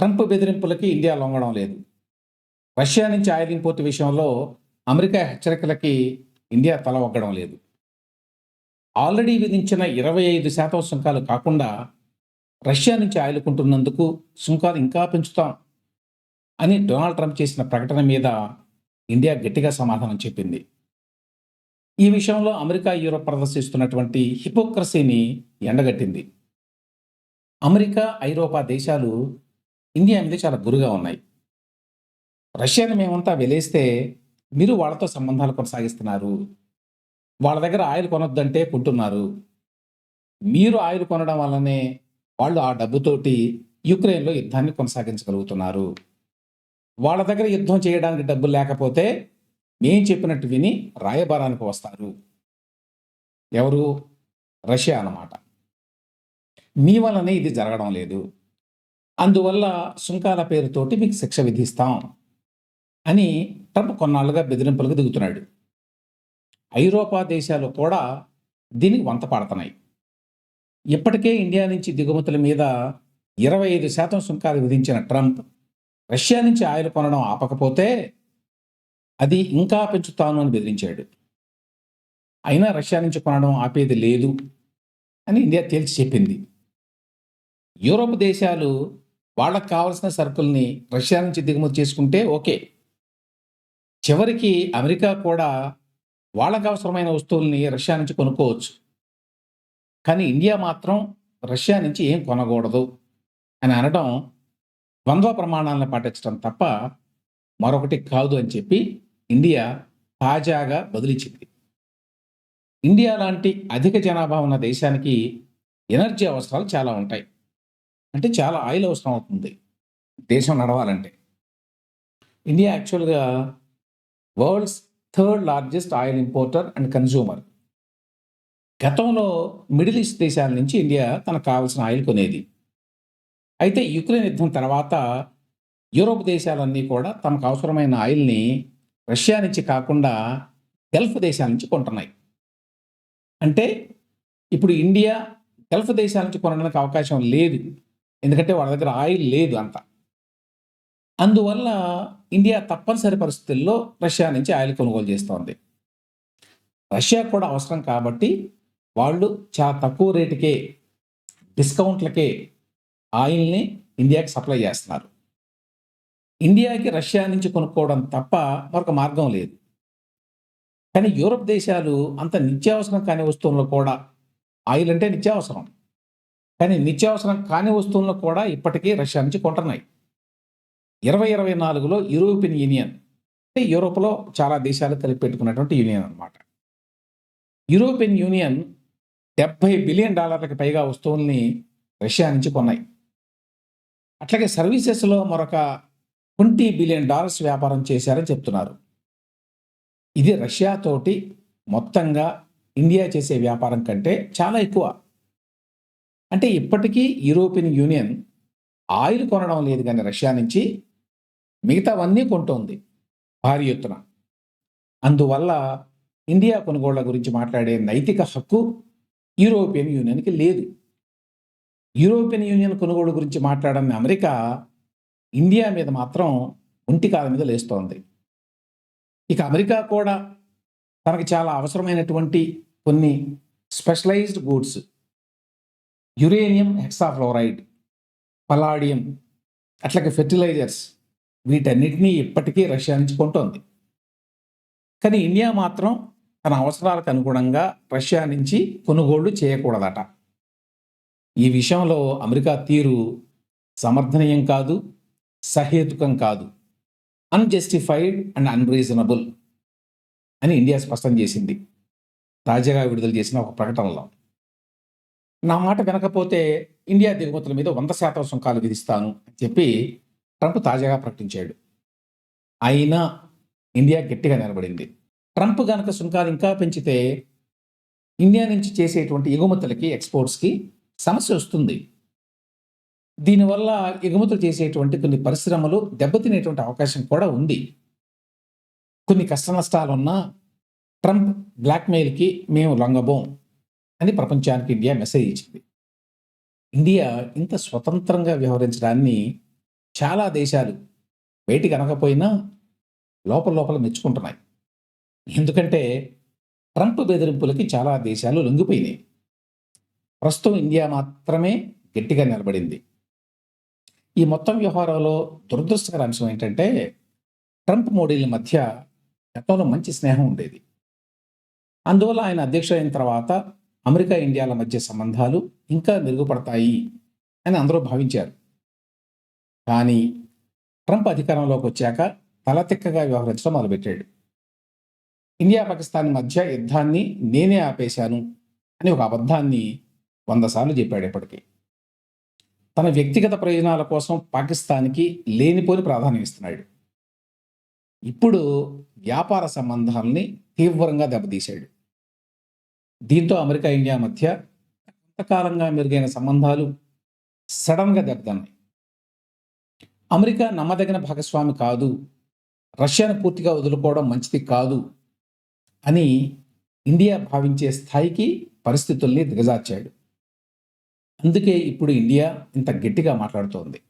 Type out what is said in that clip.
Trump బెదిరింపులకి India లొంగడం లేదు. Russia నుంచి oil import విషయంలో అమెరికా హెచ్చరికలకి ఇండియా తల ఒగ్గడం లేదు. ఆల్రెడీ విధించిన ఇరవై ఐదు శాతం సుంకాలు కాకుండా రష్యా నుంచి ఆయిల్ కొంటున్నందుకు సుంకాలు ఇంకా పెంచుతాం అని డొనాల్డ్ ట్రంప్ చేసిన ప్రకటన మీద ఇండియా గట్టిగా సమాధానం చెప్పింది. ఈ విషయంలో అమెరికా యూరోప్ ప్రదర్శిస్తున్నటువంటి హిపోక్రసీని ఎండగట్టింది. అమెరికా ఐరోపా దేశాలు ఇండియా మీద చాలా గురుగా ఉన్నాయి. రష్యాని మేమంతా వెలేస్తే మీరు వాళ్ళతో సంబంధాలు కొనసాగిస్తున్నారు. వాళ్ళ దగ్గర ఆయిల్ కొనొద్దంటే కొంటున్నారు. మీరు ఆయిల్ కొనడం వల్లనే వాళ్ళు ఆ డబ్బుతోటి యుక్రెయిన్లో యుద్ధాన్ని కొనసాగించగలుగుతున్నారు. వాళ్ళ దగ్గర యుద్ధం చేయడానికి డబ్బులు లేకపోతే మేం చెప్పినట్టు విని రాయబారానికి వస్తారు. ఎవరు? రష్యా అన్నమాట. మీ వల్లనే ఇది జరగడం లేదు. అందువల్ల సుంకాల పేరుతోటి మీకు శిక్ష విధిస్తాం అని ట్రంప్ కొన్నాళ్ళుగా బెదిరింపులకు దిగుతున్నాడు. ఐరోపా దేశాలు కూడా దీనికి వంత పాడుతున్నాయి ఇప్పటికే ఇండియా నుంచి దిగుమతుల మీద ఇరవై ఐదు శాతం సుంకాలు విధించిన ట్రంప్ రష్యా నుంచి ఆయిల్ కొనడం ఆపకపోతే అది ఇంకా పెంచుతాను అని బెదిరించాడు. అయినా రష్యా నుంచి కొనడం ఆపేది లేదు అని ఇండియా తేల్చి చెప్పింది. యూరోప్ దేశాలు వాళ్ళకు కావాల్సిన సరుకుల్ని రష్యా నుంచి దిగుమతి చేసుకుంటే ఓకే. చివరికి అమెరికా కూడా వాళ్ళకు అవసరమైన వస్తువుల్ని రష్యా నుంచి కొనుక్కోవచ్చు. కానీ ఇండియా మాత్రం రష్యా నుంచి ఏం కొనకూడదు అని అనడం ద్వంద్వ ప్రమాణాలను పాటించడం తప్ప మరొకటి కాదు అని చెప్పి ఇండియా తాజాగా బదిలించింది. ఇండియా లాంటి అధిక జనాభా ఉన్న దేశానికి ఎనర్జీ అవసరాలు చాలా ఉంటాయి. అంటే చాలా ఆయిల్ అవసరం అవుతుంది. దేశం నడవాలంటే. India actually world's third largest oil importer and consumer గతంలో మిడిల్ ఈస్ట్ దేశాల నుంచి ఇండియా తనకు కావాల్సిన ఆయిల్ కొనేది. అయితే యుక్రెయిన్ యుద్ధం తర్వాత యూరోప్ దేశాలన్నీ కూడా తమకు అవసరమైన ఆయిల్ని రష్యా నుంచి కాకుండా గల్ఫ్ దేశాల నుంచి కొంటున్నాయి. అంటే ఇప్పుడు ఇండియా గల్ఫ్ దేశాల నుంచి కొనడానికి అవకాశం లేదు. ఎందుకంటే వాళ్ళ దగ్గర ఆయిల్ లేదు అంత. అందువల్ల ఇండియా తప్పనిసరి పరిస్థితుల్లో రష్యా నుంచి ఆయిల్ కొనుగోలు చేస్తోంది. రష్యా కూడా అవసరం కాబట్టి వాళ్ళు చాలా తక్కువ రేటుకే డిస్కౌంట్లకే ఆయిల్ని ఇండియాకి సప్లై చేస్తున్నారు. ఇండియాకి రష్యా నుంచి కొనుక్కోవడం తప్ప మరొక మార్గం లేదు. కానీ యూరప్ దేశాలు అంత నిత్యావసరం కాని వస్తువుల్లో కూడా ఆయిల్ అంటే నిత్యావసరం. కానీ నిత్యావసరం కాని వస్తువులను కూడా ఇప్పటికీ రష్యా నుంచి కొంటున్నాయి. ఇరవై ఇరవై నాలుగులో యూరోపియన్ యూనియన్ అంటే యూరోప్లో చాలా దేశాలు కలిపి పెట్టుకున్నటువంటి యూనియన్ అనమాట యూరోపియన్ యూనియన్ డెబ్బై బిలియన్ డాలర్లకు పైగా వస్తువుల్ని రష్యా నుంచి కొన్నాయి. అట్లాగే సర్వీసెస్లో మరొక ట్వంటీ బిలియన్ డాలర్స్ వ్యాపారం చేశారని చెప్తున్నారు. ఇది రష్యాతోటి మొత్తంగా ఇండియా చేసే వ్యాపారం కంటే చాలా ఎక్కువ. అంటే ఇప్పటికీ యూరోపియన్ యూనియన్ ఆయిల్ కొనడం లేదు కానీ రష్యా నుంచి మిగతావన్నీ కొంటోంది భారీ ఎత్తున. అందువల్ల ఇండియా కొనుగోళ్ళ గురించి మాట్లాడే నైతిక హక్కు యూరోపియన్ యూనియన్కి లేదు. యూరోపియన్ యూనియన్ కొనుగోలు గురించి మాట్లాడని అమెరికా ఇండియా మీద మాత్రం ఒంటి కాల మీద లేస్తోంది. ఇక అమెరికా కూడా తనకు చాలా అవసరమైనటువంటి కొన్ని specialised goods uranium hexafluoride palladium అట్లాగే ఫెర్టిలైజర్స్ వీటన్నిటినీ ఇప్పటికీ రష్యా నుంచి కొంటోంది. కానీ ఇండియా మాత్రం తన అవసరాలకు అనుగుణంగా రష్యా నుంచి కొనుగోళ్ళు చేయకూడదట. ఈ విషయంలో అమెరికా తీరు సమర్థనీయం కాదు సహేతుకం కాదు. అన్జస్టిఫైడ్ అండ్ అన్రీజనబుల్ అని ఇండియా స్పష్టం చేసింది. తాజాగా విడుదల చేసిన ఒక ప్రకటనలో. నా మాట వినకపోతే ఇండియా దిగుమతుల మీద వంద శాతం సుంకాలు విధిస్తాను అని చెప్పి ట్రంప్ తాజాగా ప్రకటించాడు. అయినా ఇండియా గట్టిగా నిలబడింది. ట్రంప్ గనక సుంకాలు ఇంకా పెంచితే ఇండియా నుంచి చేసేటువంటి ఎగుమతులకి ఎక్స్పోర్ట్స్కి సమస్య వస్తుంది. దీనివల్ల ఎగుమతులు చేసేటువంటి కొన్ని పరిశ్రమలు దెబ్బతినేటువంటి అవకాశం కూడా ఉంది. కొన్ని కష్ట నష్టాలున్నా ట్రంప్ బ్లాక్మెయిల్కి మేము లొంగబోం. అని ప్రపంచానికి ఇండియా మెసేజ్ ఇచ్చింది. ఇండియా ఇంత స్వతంత్రంగా వ్యవహరించడాన్ని చాలా దేశాలు బయటికి అనకపోయినా లోపల లోపల మెచ్చుకుంటున్నాయి. ఎందుకంటే ట్రంప్ బెదిరింపులకి చాలా దేశాలు లొంగిపోయినాయి. ప్రస్తుతం ఇండియా మాత్రమే గట్టిగా నిలబడింది. ఈ మొత్తం వ్యవహారంలో దురదృష్టకర అంశం ఏంటంటే ట్రంప్ మోడీల మధ్య గతంలో మంచి స్నేహం ఉండేది. అందువల్ల ఆయన అధ్యక్షుడైన అయిన తర్వాత అమెరికా ఇండియాల మధ్య సంబంధాలు ఇంకా మెరుగుపడతాయి అని అందరూ భావించారు. కానీ ట్రంప్ అధికారంలోకి వచ్చాక తలతిక్కగా వ్యవహరించడం మొదలుపెట్టాడు. ఇండియా పాకిస్తాన్ మధ్య యుద్ధాన్ని నేనే ఆపేశాను అని ఒక అబద్ధాన్ని వంద సార్లు చెప్పాడు ఇప్పటికీ. తన వ్యక్తిగత ప్రయోజనాల కోసం పాకిస్తాన్కి లేనిపోని ప్రాధాన్యం ఇస్తున్నాడు. ఇప్పుడు వ్యాపార సంబంధాలని తీవ్రంగా దెబ్బతీశాడు. దీంతో అమెరికా ఇండియా మధ్య కొంతకాలంగా మెరుగైన సంబంధాలు సడన్గా దెబ్బతన్నాయి. అమెరికా నమ్మదగిన భాగస్వామి కాదు. రష్యాను పూర్తిగా వదులుకోవడం మంచిది కాదు అని ఇండియా భావించే స్థాయికి పరిస్థితుల్ని దిగజార్చాడు. అందుకే ఇప్పుడు ఇండియా ఇంత గట్టిగా మాట్లాడుతోంది.